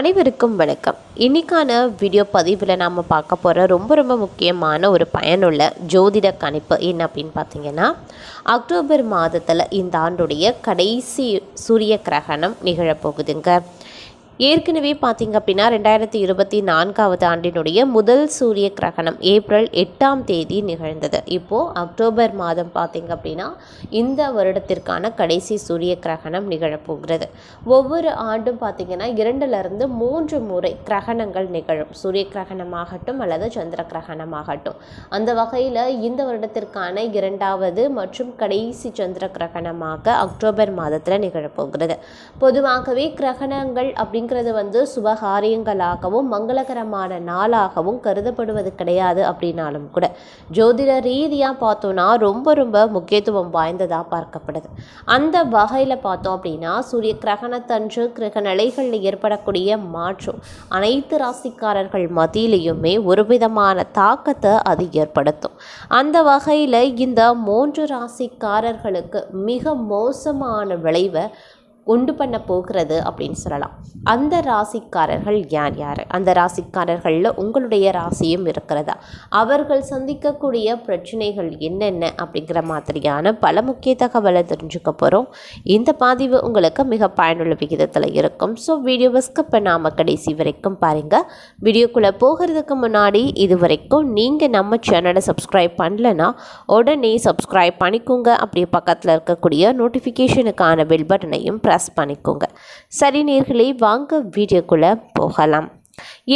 அனைவருக்கும் வணக்கம். இன்னைக்கான வீடியோ பதிவில் நாம் பார்க்க போகிற ரொம்ப ரொம்ப முக்கியமான ஒரு பயனுள்ள ஜோதிட கணிப்பு என்ன அப்படின்னு பார்த்தீங்கன்னா அக்டோபர் மாதத்தில் இந்த ஆண்டுடைய கடைசி சூரிய கிரகணம் நிகழப்போகுதுங்க. ஏற்கனவே பார்த்தீங்க அப்படின்னா ரெண்டாயிரத்தி இருபத்தி நான்காவது ஆண்டினுடைய முதல் சூரிய கிரகணம் ஏப்ரல் எட்டாம் தேதி நிகழ்ந்தது. இப்போது அக்டோபர் மாதம் பார்த்தீங்க அப்படின்னா இந்த வருடத்திற்கான கடைசி சூரிய கிரகணம் நிகழப்போகிறது. ஒவ்வொரு ஆண்டும் பார்த்தீங்கன்னா இரண்டுலேருந்து மூன்று முறை கிரகணங்கள் நிகழும். சூரிய கிரகணமாகட்டும் அல்லது சந்திர கிரகணமாகட்டும். அந்த வகையில் இந்த வருடத்திற்கான இரண்டாவது மற்றும் கடைசி சந்திர கிரகணமாக அக்டோபர் மாதத்தில் நிகழப்போகிறது. பொதுவாகவே கிரகணங்கள் அப்படிங்கிறது வந்து சுபகாரியங்களாகவும் மங்களகரமான நாளாகவும் கருதப்படுவது கிடையாது அப்படின்னாலும் கூட. ஜோதிட ரீதியாக பார்த்தோன்னா ரொம்ப ரொம்ப முக்கியத்துவம் வாய்ந்ததாக பார்க்கப்படுது. அந்த வகையில் பார்த்தோம் அப்படின்னா சூரிய கிரகணத்தன்று கிரக நிலைகளில் ஏற்படக்கூடிய மாற்றம். அனைத்து ராசிக்காரர்கள் மத்தியிலையுமே ஒரு விதமான தாக்கத்தை அது ஏற்படுத்தும். அந்த வகையில் இந்த மூன்று ராசிக்காரர்களுக்கு மிக மோசமான விளைவை உண்டு பண்ண போகிறது அப்படின்னு சொல்லலாம். அந்த ராசிக்காரர்கள் யார் யார்? அந்த ராசிக்காரர்களில் உங்களுடைய ராசியும் இருக்கிறதா? அவர்கள் சந்திக்கக்கூடிய பிரச்சனைகள் என்னென்ன அப்படிங்கிற மாதிரியான பல முக்கிய தகவலை தெரிஞ்சுக்க போகிறோம். இந்த பதிவு உங்களுக்கு மிக பயனுள்ள விகிதத்தில் இருக்கும். ஸோ வீடியோவை ஸ்கிப் பண்ணாமல் கடைசி வரைக்கும் பாருங்கள் வீடியோக்குள்ளே போகிறதுக்கு முன்னாடி இது வரைக்கும் நீங்கள் நம்ம சேனலை சப்ஸ்கிரைப் பண்ணலன்னா உடனே சப்ஸ்கிரைப் பண்ணிக்கோங்க. அப்படியே பக்கத்தில் இருக்கக்கூடிய நோட்டிஃபிகேஷனுக்கான பெல் பட்டனையும் ப்ரெஸ் பண்ணிக்கோங்க. சரி நேர்களே வாங்க வீடியோக்குள்ளே போகலாம்.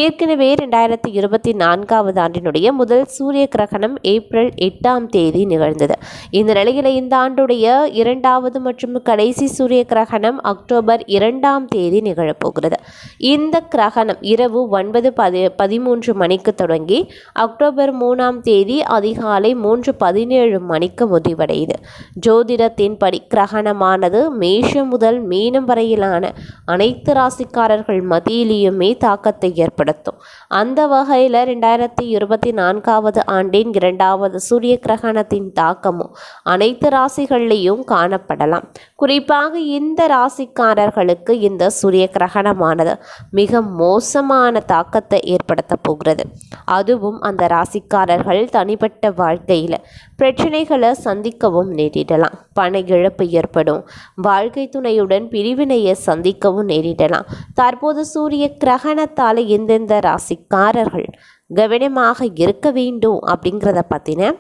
ஏற்கனவே ரெண்டாயிரத்தி இருபத்தி நான்காவது ஆண்டினுடைய முதல் சூரிய கிரகணம் ஏப்ரல் எட்டாம் தேதி நிகழ்ந்தது. இந்த நிலையில் இந்த ஆண்டுடைய இரண்டாவது மற்றும் கடைசி சூரிய கிரகணம் அக்டோபர் இரண்டாம் தேதி நிகழப்போகிறது. இந்த கிரகணம் இரவு ஒன்பது பதி பதிமூன்று மணிக்கு தொடங்கி அக்டோபர் மூணாம் தேதி அதிகாலை மூன்று பதினேழு மணிக்கு முடிவடையுது. ஜோதிடத்தின்படி கிரகணமானது மேஷம் முதல் மீனம் வரையிலான அனைத்து ராசிக்காரர்கள் மத்தியிலேயுமே தாக்கத்தை ஏற்படுத்தும் அந்த வகையில் ரெண்டாயிரத்தி இருபத்தி நான்காவது ஆண்டின் இரண்டாவது சூரிய கிரகணத்தின் தாக்கமும் அனைத்து ராசிகள்லேயும் காணப்படலாம். குறிப்பாக இந்த ராசிக்காரர்களுக்கு இந்த சூரிய கிரகணமானது மிக மோசமான தாக்கத்தை ஏற்படுத்த போகிறது. அதுவும் அந்த ராசிக்காரர்கள் தனிப்பட்ட வாழ்க்கையில் பிரச்சனைகளை சந்திக்கவும் நேரிடலாம். பண இழப்பு ஏற்படும். வாழ்க்கை துணையுடன் பிரிவினையை சந்திக்கவும் நேரிடலாம். தற்போது சூரிய கிரகணத்தால் எந்தெந்த ராசிக்காரர்கள் கவனமாக இருக்க வேண்டும் அப்படிங்கிறத பற்றின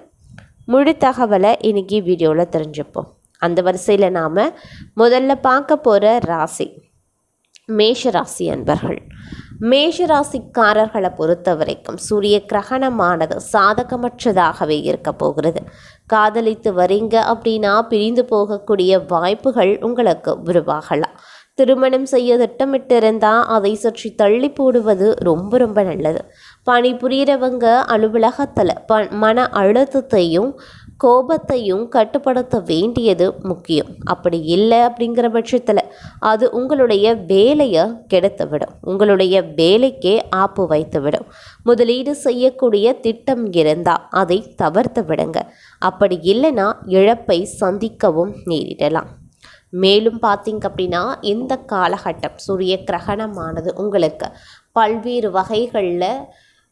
முழு தகவலை இன்றைக்கி வீடியோவில் தெரிஞ்சுப்போம். அந்த வரிசையில் நாம் முதல்ல பார்க்க போகிற ராசி மேஷ ராசி அன்பர்கள். மேஷ ராசிக்காரர்களை பொறுத்த வரைக்கும் சூரிய கிரகணமானது சாதகமற்றதாகவே இருக்க போகிறது. காதலித்து வரீங்க அப்படின்னா பிரிந்து போகக்கூடிய வாய்ப்புகள் உங்களுக்கு உருவாகலாம். திருமணம் செய்ய திட்டமிட்டிருந்தால் அதை சற்றி தள்ளி போடுவது ரொம்ப ரொம்ப நல்லது. பணி புரிகிறவங்க அலுவலகத்தில் ப மன அழுத்தத்தையும் கோபத்தையும் கட்டுப்படுத்த வேண்டியது முக்கியம். அப்படி இல்லை அப்படிங்கிற பட்சத்தில் அது உங்களுடைய வேலையை கெடுத்துவிடும். உங்களுடைய வேலைக்கே ஆப்பு வைத்து விடும் முதலீடு செய்யக்கூடிய திட்டம் இருந்தால் அதை தவிர்த்து விடுங்க. அப்படி இல்லைன்னா இழப்பை சந்திக்கவும் நேரிடலாம். மேலும் பார்த்தீங்க அப்படின்னா இந்த காலகட்டம் சூரிய கிரகணமானது உங்களுக்கு பல்வேறு வகைகளில்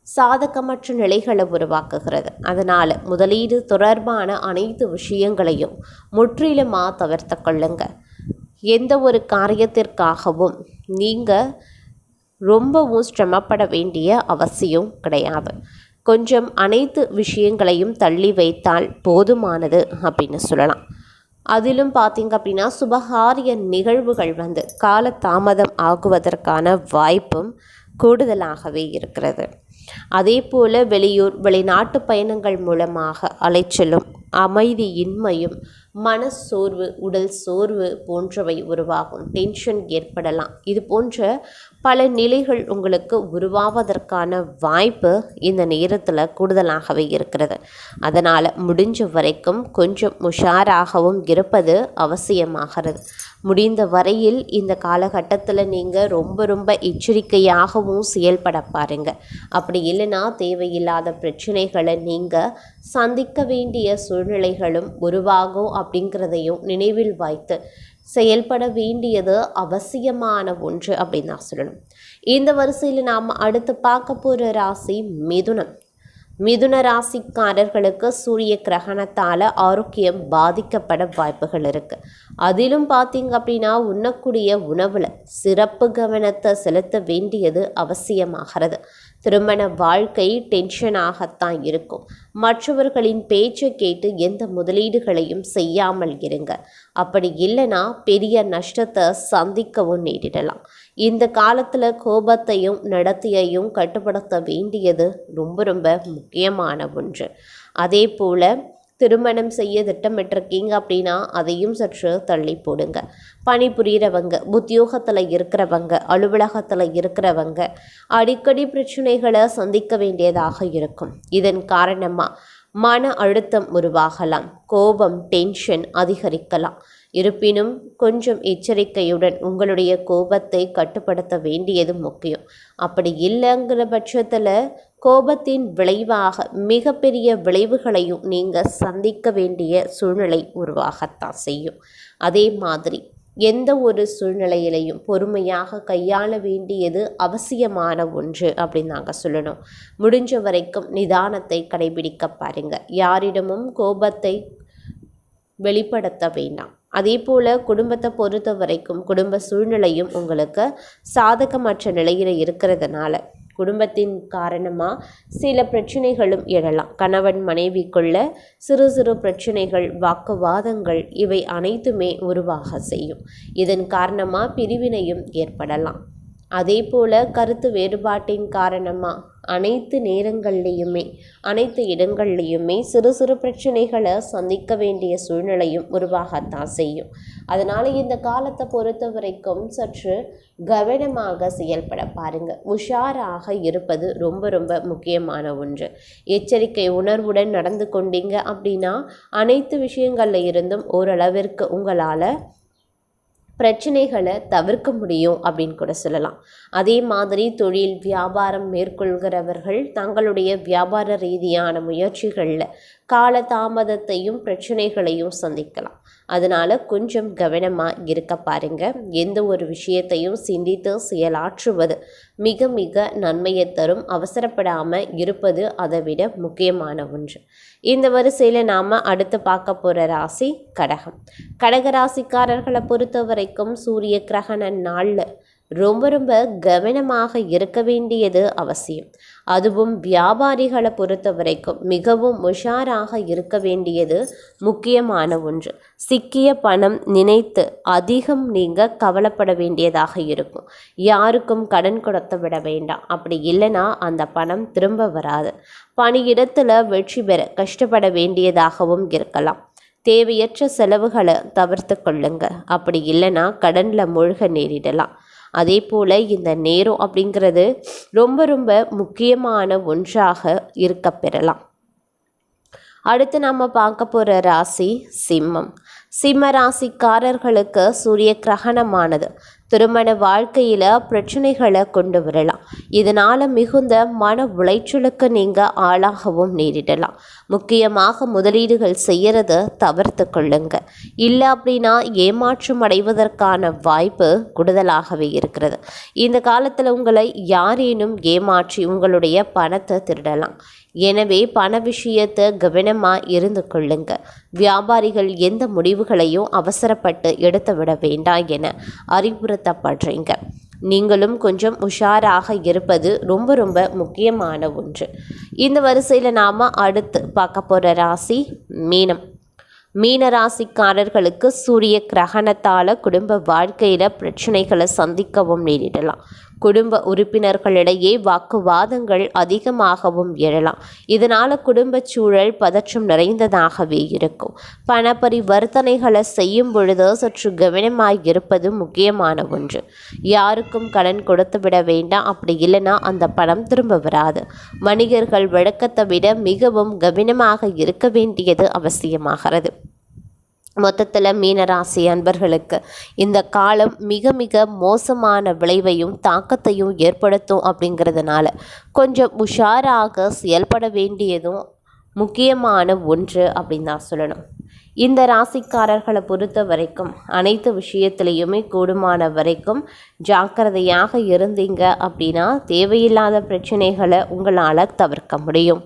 சாதகமற்ற நிலைகளை உருவாக்குகிறது. அதனால் முதலீடு தொடர்பான அனைத்து விஷயங்களையும் முற்றிலுமாக தவிர்த்து கொள்ளுங்க. எந்த ஒரு காரியத்திற்காகவும் நீங்கள் ரொம்பவும் சிரமப்பட வேண்டிய அவசியம் கிடையாது. கொஞ்சம் அனைத்து விஷயங்களையும் தள்ளி வைத்தால் போதுமானது அப்படின்னு சொல்லலாம். அதிலும் பார்த்தீங்க அப்படின்னா சுபகாரிய நிகழ்வுகள் வந்து கால தாமதம் ஆகுவதற்கான வாய்ப்பும் கூடுதலாகவே இருக்கிறது. அதே போல் வெளியூர் வெளிநாட்டு பயணங்கள் மூலமாக அலைச்சலும் அமைதியின்மையும் மனசோர்வு உடல் சோர்வு போன்றவை உருவாகும். டென்ஷன் ஏற்படலாம். இது போன்ற பல நிலைகள் உங்களுக்கு உருவாவதற்கான வாய்ப்பு இந்த நேரத்தில் கூடுதலாகவே இருக்கிறது. அதனால் முடிஞ்ச வரைக்கும் கொஞ்சம் உஷாராகவும் இருப்பது அவசியமாகிறது. முடிந்த வரையில் இந்த காலகட்டத்தில் நீங்கள் ரொம்ப ரொம்ப எச்சரிக்கையாகவும் செயல்பட பாருங்க. அப்படி இல்லைன்னா தேவையில்லாத பிரச்சனைகளை நீங்கள் சந்திக்க வேண்டிய சூழ்நிலைகளும் உருவாகும் அப்படிங்கிறதையும் நினைவில் வைத்து செயல்பட வேண்டியது அவசியமான ஒன்று அப்படின்னு நான் சொல்லணும். இந்த வரிசையில் நாம் அடுத்து பார்க்க போகிற ராசி மிதுனம். மிதுன ராசிக்காரர்களுக்கு சூரிய கிரகணத்தால் ஆரோக்கியம் பாதிக்கப்பட வாய்ப்புகள் இருக்குது அதிலும் பார்த்திங்க அப்படின்னா உண்ணக்கூடிய உணவில் சிறப்பு கவனத்தை செலுத்த வேண்டியது அவசியமாகிறது. திருமண வாழ்க்கை டென்ஷனாகத்தான் இருக்கும். மற்றவர்களின் பேச்சை கேட்டு எந்த முதலீடுகளையும் செய்யாமல் இருங்க. அப்படி இல்லைன்னா பெரிய நஷ்டத்தை சந்திக்கவும் நேரிடலாம். இந்த காலத்தில் கோபத்தையும் நடத்தையையும் கட்டுப்படுத்த வேண்டியது ரொம்ப ரொம்ப முக்கியமான ஒன்று. அதே போல் திருமணம் செய்ய திட்டமிட்டிருக்கீங்க அப்படின்னா அதையும் சற்று தள்ளி போடுங்க. பணிபுரிகிறவங்க உத்தியோகத்தில் இருக்கிறவங்க அலுவலகத்தில் இருக்கிறவங்க அடிக்கடி பிரச்சனைகளை சந்திக்க வேண்டியதாக இருக்கும். இதன் காரணமாக மன அழுத்தம் உருவாகலாம் கோபம் டென்ஷன் அதிகரிக்கலாம். இருப்பினும் கொஞ்சம் எச்சரிக்கையுடன் உங்களுடைய கோபத்தை கட்டுப்படுத்த வேண்டியது முக்கியம். அப்படி இல்லைங்கிற பட்சத்தில் கோபத்தின் விளைவாக மிகப்பெரிய விளைவுகளையும் நீங்கள் சந்திக்க வேண்டிய சூழ்நிலை உருவாகத்தான் செய்யும். அதே மாதிரி எந்த ஒரு சூழ்நிலையிலையும் பொறுமையாக கையாள வேண்டியது அவசியமான ஒன்று அப்படின்னு நாங்கள் சொல்லணும். முடிஞ்ச வரைக்கும் நிதானத்தை கடைபிடிக்க பாருங்கள் யாரிடமும் கோபத்தை வெளிப்படுத்த வேண்டாம். அதே போல் குடும்பத்தை பொறுத்த வரைக்கும் குடும்ப சூழ்நிலையும் உங்களுக்கு சாதகமற்ற நிலையில் இருக்கிறதுனால குடும்பத்தின் காரணமாக சில பிரச்சனைகளும் எழலாம். கணவன் மனைவிக்குள்ள சிறு சிறு பிரச்சனைகள் வாக்குவாதங்கள் இவை அனைத்துமே உருவாக செய்யும். இதன் காரணமாக பிரிவினையும் ஏற்படலாம். அதே போல் கருத்து வேறுபாட்டின் காரணமாக அனைத்து நேரங்கள்லேயுமே அனைத்து இடங்கள்லேயுமே சிறு சிறு பிரச்சனைகளை சந்திக்க வேண்டிய சூழ்நிலையும் உருவாகத்தான் செய்யும். அதனால் இந்த காலத்தை பொறுத்த வரைக்கும் சற்று கவனமாக செயல்பட பாருங்கள் உஷாராக இருப்பது ரொம்ப ரொம்ப முக்கியமான ஒன்று. எச்சரிக்கை உணர்வுடன் நடந்து கொண்டீங்க அப்படின்னா அனைத்து விஷயங்களில் இருந்தும் ஓரளவிற்கு உங்களால் பிரச்சனைகளை தவிர்க்க முடியும் அப்படின்னு கூட சொல்லலாம். அதே மாதிரி தொழில் வியாபாரம் மேற்கொள்கிறவர்கள் தங்களுடைய வியாபார ரீதியான முயற்சிகளில் கால தாமதத்தையும் பிரச்சனைகளையும் சந்திக்கலாம். அதனால் கொஞ்சம் கவனமாக இருக்க பாருங்க. எந்த ஒரு விஷயத்தையும் சிந்தித்து செயலாற்றுவது மிக மிக நன்மையை தரும். அவசரப்படாமல் இருப்பது அதை விட முக்கியமான ஒன்று. இந்த வரிசையில் நாம் அடுத்து பார்க்க போகிற ராசி கடகம். கடக ராசிக்காரர்களை பொறுத்த வரைக்கும் சூரிய கிரகண நாளில் ரொம்ப ரொம்ப கவனமாக இருக்க வேண்டியது அவசியம். அதுவும் வியாபாரிகளை பொறுத்த வரைக்கும் மிகவும் உஷாராக இருக்க வேண்டியது முக்கியமான ஒன்று. சிக்கிய பணம் நினைத்து அதிகம் நீங்கள் கவலைப்பட வேண்டியதாக இருக்கும். யாருக்கும் கடன் கொடுத்து விட வேண்டாம். அப்படி இல்லைன்னா அந்த பணம் திரும்ப வராது. பணியிடத்தில் வெற்றி பெற கஷ்டப்பட வேண்டியதாகவும் இருக்கலாம். தேவையற்ற செலவுகளை தவிர்த்து கொள்ளுங்க. அப்படி இல்லைன்னா கடனில் மூழ்க நேரிடலாம். அதே போல் இந்த நேரம் அப்படிங்கிறது ரொம்ப ரொம்ப முக்கியமான ஒன்றாக இருக்க பெறலாம். அடுத்து நம்ம பார்க்க போகிற ராசி சிம்மம். சிம்ம ராசிக்காரர்களுக்கு சூரிய கிரகணமானது. திருமண வாழ்க்கையில் பிரச்சனைகளை கொண்டு வரலாம். இதனால் மிகுந்த மன உளைச்சலுக்கு நீங்கள் ஆளாகவும் நேரிடலாம். முக்கியமாக முதலீடுகள் செய்கிறத தவிர்த்து கொள்ளுங்க. இல்லை அப்படின்னா ஏமாற்றம் அடைவதற்கான வாய்ப்பு கூடுதலாகவே இருக்கிறது. இந்த காலத்தில் உங்களை யாரேனும் ஏமாற்றி உங்களுடைய பணத்தை திருடலாம். எனவே பண விஷயத்தை கவனமாக இருந்து கொள்ளுங்க. வியாபாரிகள் எந்த முடிவுகளையும் அவசரப்பட்டு எடுத்து விட வேண்டாம் என அறிவுறுத்த அறிவுறுத்தப்படுறீங்க நீங்களும் கொஞ்சம் உஷாராக இருப்பது ரொம்ப ரொம்ப முக்கியமான ஒன்று. இந்த வரிசையில் நாம் அடுத்து பார்க்க போகிற ராசி மீனம். மீன ராசிக்காரர்களுக்கு சூரிய கிரகணத்தால் குடும்ப வாழ்க்கையில் பிரச்சனைகளை சந்திக்கவும் நேரிடலாம். குடும்ப உறுப்பினர்களிடையே வாக்குவாதங்கள் அதிகமாகவும் எழலாம். இதனால் குடும்ப சூழல் பதற்றம் நிறைந்ததாகவே இருக்கும். பண பரிவர்த்தனைகளை செய்யும் பொழுது சற்று கவனமாக இருப்பது முக்கியமான ஒன்று. யாருக்கும் கடன் கொடுத்து விட வேண்டாம். அப்படி இல்லைன்னா அந்த பணம் திரும்ப வராது. வணிகர்கள் வழக்கத்தை விட மிகவும் கவனமாக இருக்க வேண்டியது அவசியமாகிறது. மொத்தத்தில் மீனராசி அன்பர்களுக்கு இந்த காலம் மிக மிக மோசமான விளைவையும் தாக்கத்தையும் ஏற்படுத்தும் அப்படிங்கிறதுனால கொஞ்சம் உஷாராக செயல்பட வேண்டியதும் முக்கியமான ஒன்று அப்படின்னு தான் சொல்லணும். இந்த ராசிக்காரர்களை பொறுத்த வரைக்கும் அனைத்து விஷயத்திலையுமே கூடுமான வரைக்கும் ஜாக்கிரதையாக இருந்தீங்க அப்படின்னா தேவையில்லாத பிரச்சனைகளை உங்களால் தவிர்க்க முடியும்.